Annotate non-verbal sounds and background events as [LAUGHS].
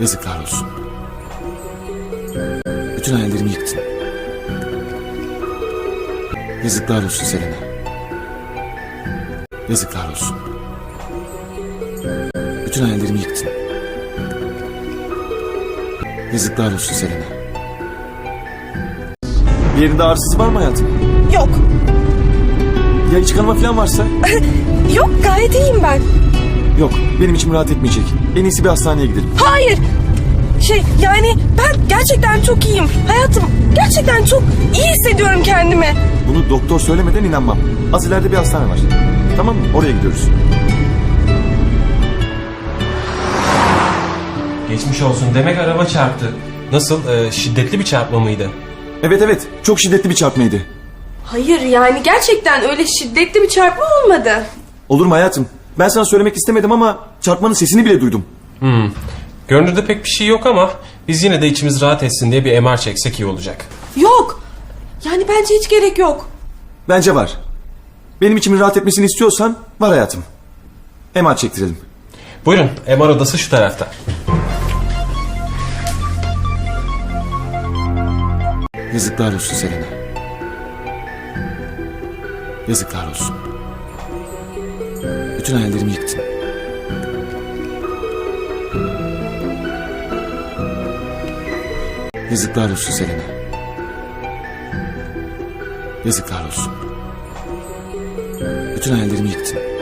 Yazıklar olsun. Bütün hayallerimi yıktın. Yazıklar olsun Selena. Yazıklar olsun. Bütün hayallerimi yıktın. Yazıklar olsun Selena. Bir yerinde ağrısız var mı hayatım? Yok. Ya iç kanama falan varsa? [LAUGHS] Yok gayet iyiyim ben. Yok benim içim rahat etmeyecek. En iyisi bir hastaneye gidelim. Hayır. Şey yani ben gerçekten çok iyiyim. Hayatım gerçekten çok iyi hissediyorum kendimi. Bunu doktor söylemeden inanmam. Az ileride bir hastane var. Tamam mı? Oraya gidiyoruz. Geçmiş olsun. Demek araba çarptı. Nasıl? Ee, şiddetli bir çarpma mıydı? Evet evet çok şiddetli bir çarpmaydı. Hayır yani gerçekten öyle şiddetli bir çarpma olmadı. Olur mu hayatım? Ben sana söylemek istemedim ama çarpmanın sesini bile duydum. Görünürde pek bir şey yok ama biz yine de içimiz rahat etsin diye bir MR çeksek iyi olacak. Yok. Yani bence hiç gerek yok. Bence var. Benim içimin rahat etmesini istiyorsan var hayatım. Hemen çektirelim. Buyurun MR odası şu tarafta. Yazıklar olsun Selena. Yazıklar olsun. Bütün hayallerimi yıktın. Yazıklar olsun Selena. Yazıklar olsun. Bütün hayallerimi yıktın.